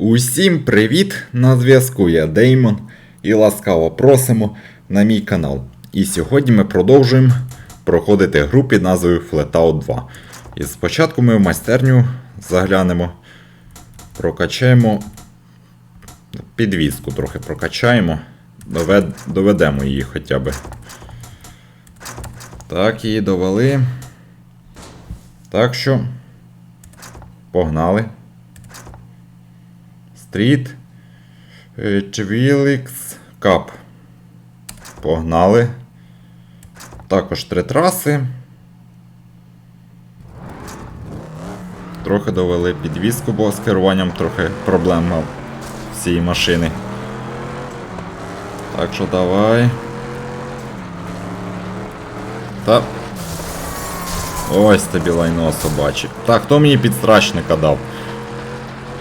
Усім привіт! На зв'язку я Деймон і ласкаво просимо на мій канал. І сьогодні ми продовжуємо проходити гру під назвою Flatout 2. І спочатку ми в майстерню заглянемо, прокачаємо підвізку трохи прокачаємо, довед, доведемо її хоча б. Так, її довели. Так що. Погнали. Стріт. е, Чвілікс Кап. Погнали. Також три траси. Трохи довели підвіску, бо з керуванням трохи проблем мав цієї машини. Так що давай. Та. Ось тобі лайно собаче. Так, хто мені підстрачника дав?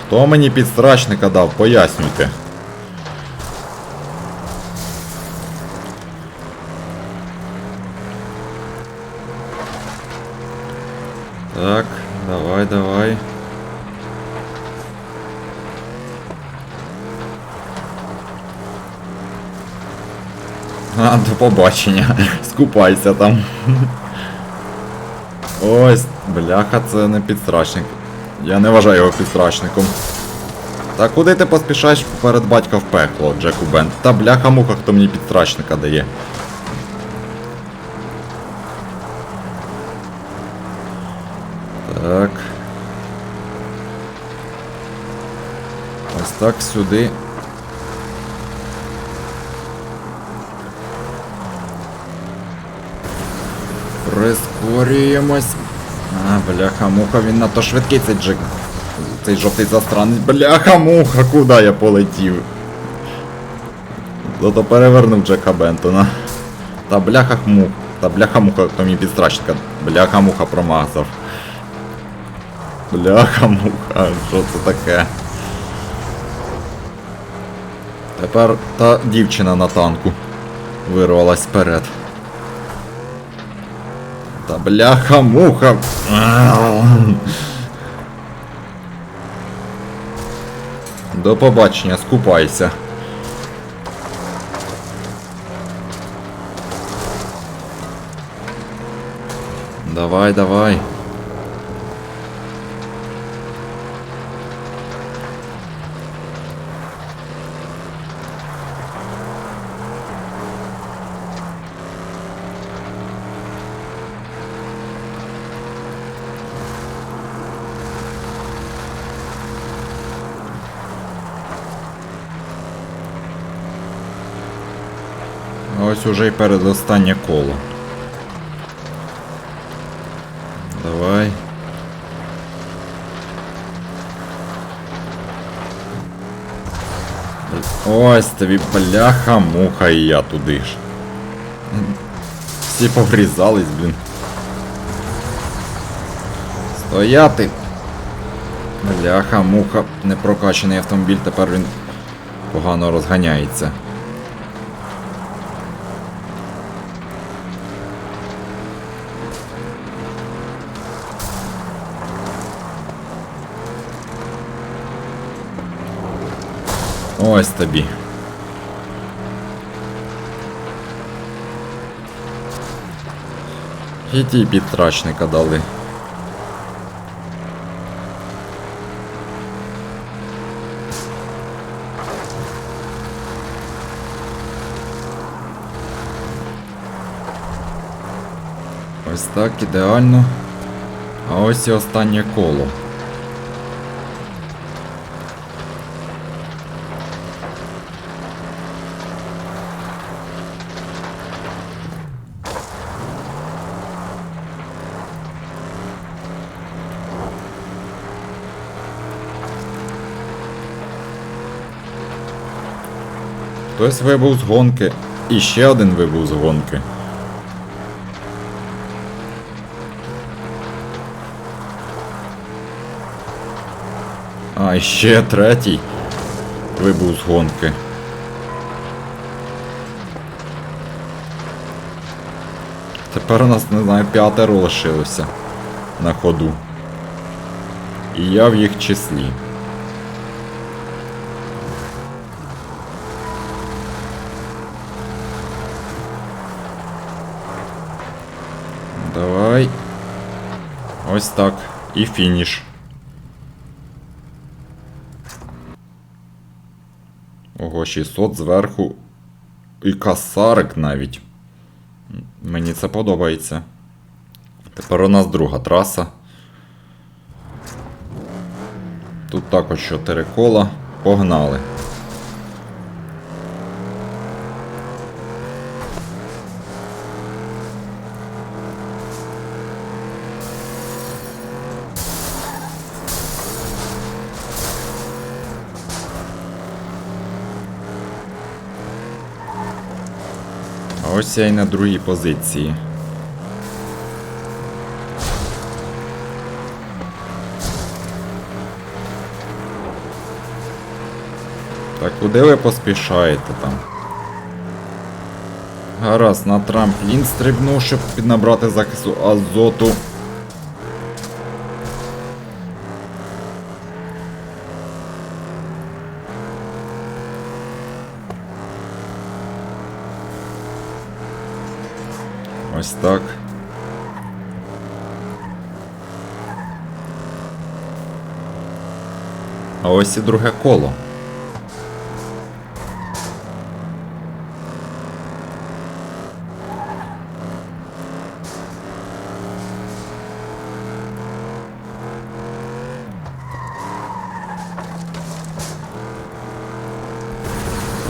Хто мені підстрачника дав? Пояснюйте. Так, давай, давай. А, до побачення. Скупайся там. Ось, бляха, це не підстрачник. Я не вважаю його підстрачником. Та куди ти поспішаєш перед батька в пекло, Джеку Бен? Та бляха муха, хто мені підстрачника дає. Так. Ось так сюди. Прискорюємось. А, бляха-муха, він надто швидкий цей джик. Цей жовтий застранець. Бляха-муха, куди я полетів? Зато перевернув Джека Бентона. Та бляха-муха. Та бляха-муха, хто мені підстрачника. Бляха-муха промазав. Бляха-муха, що це таке? Тепер та дівчина на танку вирвалась вперед. Та бляха-муха. До побачення, скупайся. Давай, давай. Ось уже й передостаннє коло. Давай. Ось тобі бляха, муха і я туди ж. Всі поврізались, блін. Стояти! Бляха, муха, непрокачаний автомобіль, тепер він погано розганяється. Ось тобі. І ті підтрачника дали. Ось так, ідеально. А ось і останнє коло. Хтось вибув з гонки. І ще один вибув з гонки. А, ще третій вибув з гонки. Тепер у нас, не знаю, п'ятеро лишилося на ходу. І я в їх числі. Ось так. І фініш. Ого, 600 зверху. І касарик навіть. Мені це подобається. Тепер у нас друга траса. Тут також 4 кола. Погнали. Ось я і на другій позиції. Так куди ви поспішаєте там? Гаразд, на трамплін стрибнув, щоб піднабрати захисту азоту. Ось так. А ось і друге коло.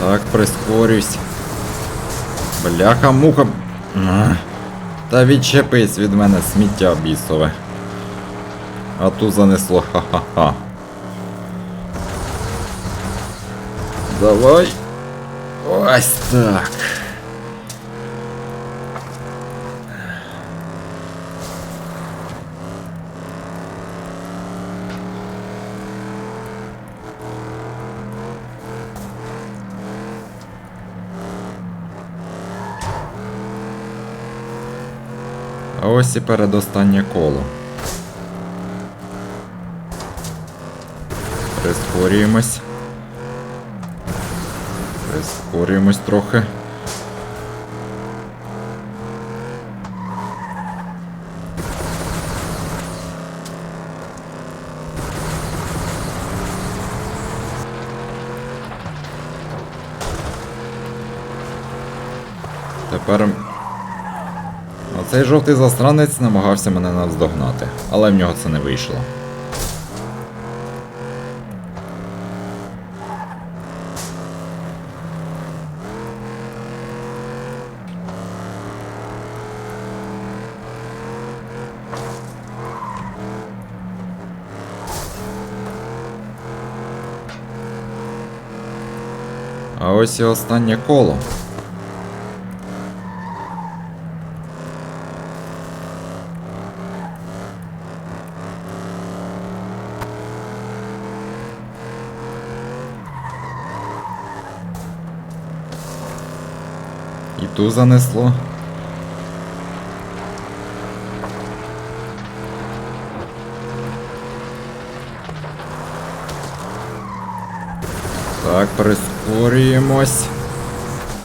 Так, прискорюсь. Бляха, муха. Ах. Та відчепись від мене сміття бісове. А ту занесло ха-ха-ха. Давай. Ось так. А ось і передостаннє коло. Прискорюємось. Прискорюємось трохи. Тепер Оцей жовтий застранець намагався мене навздогнати, але в нього це не вийшло. А ось і останнє коло. І ту занесло. Так, прискорюємось.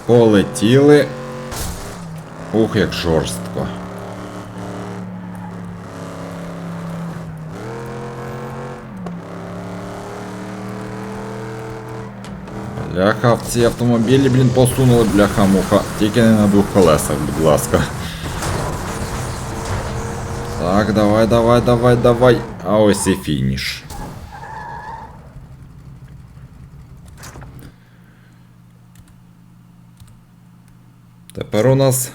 Полетіли. Ух, як жорстко. Бляха, в ці автомобілі, блін, посунули бляха-муха. Тільки не на двох колесах, будь ласка. Так, давай, давай, давай, давай. А ось і фініш. Тепер у нас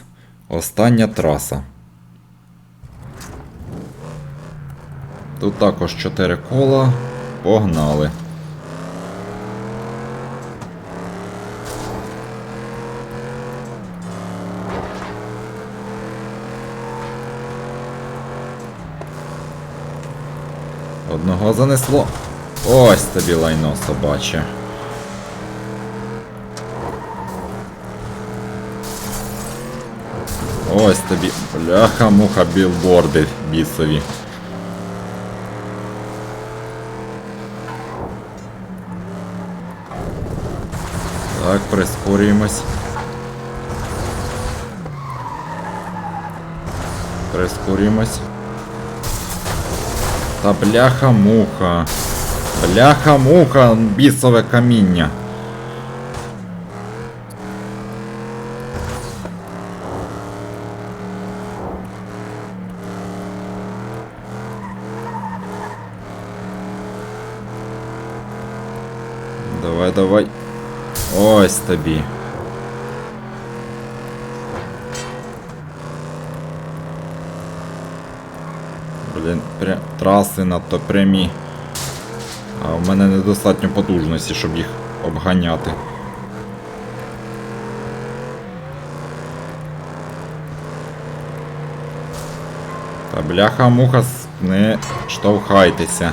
остання траса. Тут також 4 кола. Погнали. Одного занесло. Ось тобі лайно собаче. Ось тобі. Бляха-муха білборди бісові. Так, прискорюємось. Прискорюємось. Та бляха-муха. Бляха-муха, бісове каміння. Давай, давай. Ось тобі. Блін, траси надто прямі. А в мене недостатньо потужності, щоб їх обганяти. Та бляха-муха, не штовхайтеся.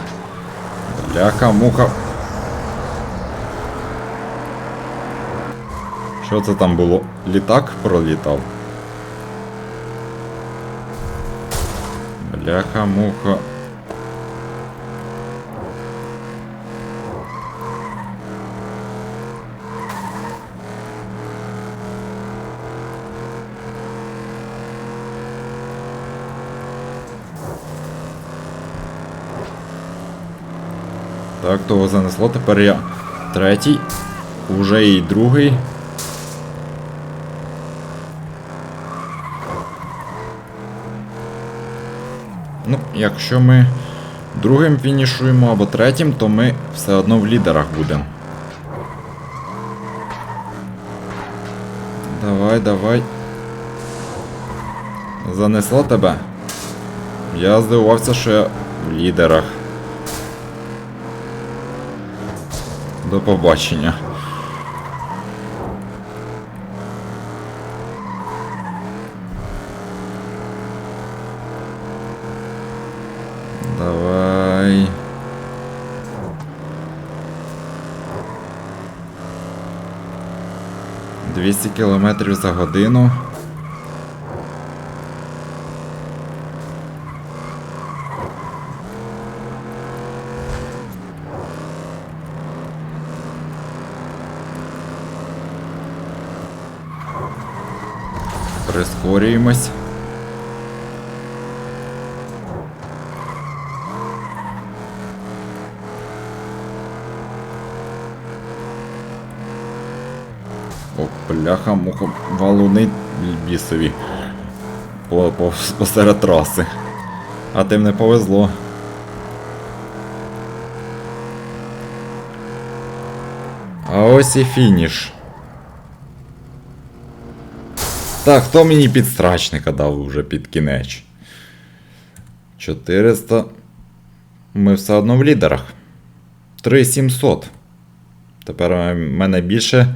Бляха-муха. Що це там було? Літак пролітав? Бляха-муха. Так, того занесло, тепер я третій, уже і другий. Ну, якщо ми другим фінішуємо або третім, то ми все одно в лідерах будемо. Давай, давай. Занесло тебе? Я здивувався, що я в лідерах. До побачення. 200 км за годину. Прискорюємось. О, бляха, муха, валуни бісові. По, по, посеред траси. А тим не повезло. А ось і фініш. Так, хто мені підстрачника дав уже під кінець? 400. Ми все одно в лідерах. 3700. Тепер в мене більше